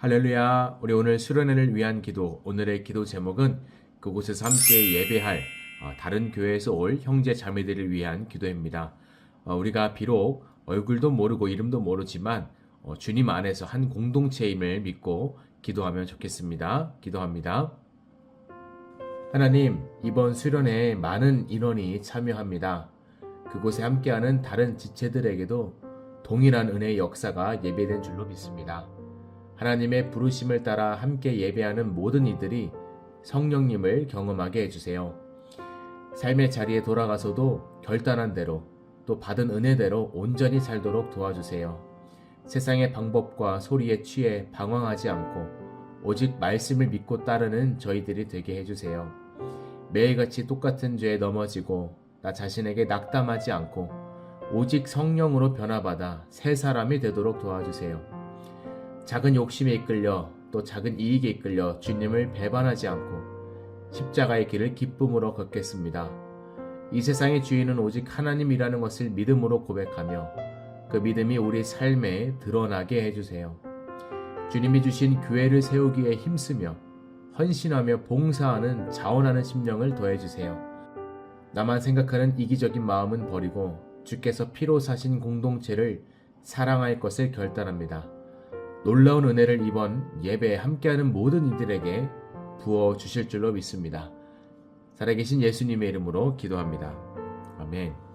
할렐루야. 우리 오늘 수련회를 위한 기도. 오늘의 기도 제목은 그곳에서 함께 예배할 어, 다른 교회에서 올 형제 자매들을 위한 기도입니다. 어, 우리가 비록 얼굴도 모르고 이름도 모르지만 어, 주님 안에서 한 공동체임을 믿고 기도하면 좋겠습니다. 기도합니다. 하나님, 이번 수련회에 많은 인원이 참여합니다. 그곳에 함께하는 다른 지체들에게도 동일한 은혜의 역사가 예배된 줄로 믿습니다. 하나님의 부르심을 따라 함께 예배하는 모든 이들이 성령님을 경험하게 해주세요. 삶의 자리에 돌아가서도 결단한 대로 또 받은 은혜대로 온전히 살도록 도와주세요. 세상의 방법과 소리에 취해 방황하지 않고 오직 말씀을 믿고 따르는 저희들이 되게 해주세요. 매일같이 똑같은 죄에 넘어지고 나 자신에게 낙담하지 않고 오직 성령으로 변화받아 새 사람이 되도록 도와주세요. 작은 욕심에 이끌려 또 작은 이익에 이끌려 주님을 배반하지 않고 십자가의 길을 기쁨으로 걷겠습니다. 이 세상의 주인은 오직 하나님이라는 것을 믿음으로 고백하며 그 믿음이 우리 삶에 드러나게 해주세요. 주님이 주신 교회를 세우기에 힘쓰며 헌신하며 봉사하는 자원하는 심령을 더해주세요. 나만 생각하는 이기적인 마음은 버리고 주께서 피로 사신 공동체를 사랑할 것을 결단합니다. 놀라운 은혜를 이번 예배에 함께하는 모든 이들에게 부어 주실 줄로 믿습니다. 살아계신 예수님의 이름으로 기도합니다. 아멘.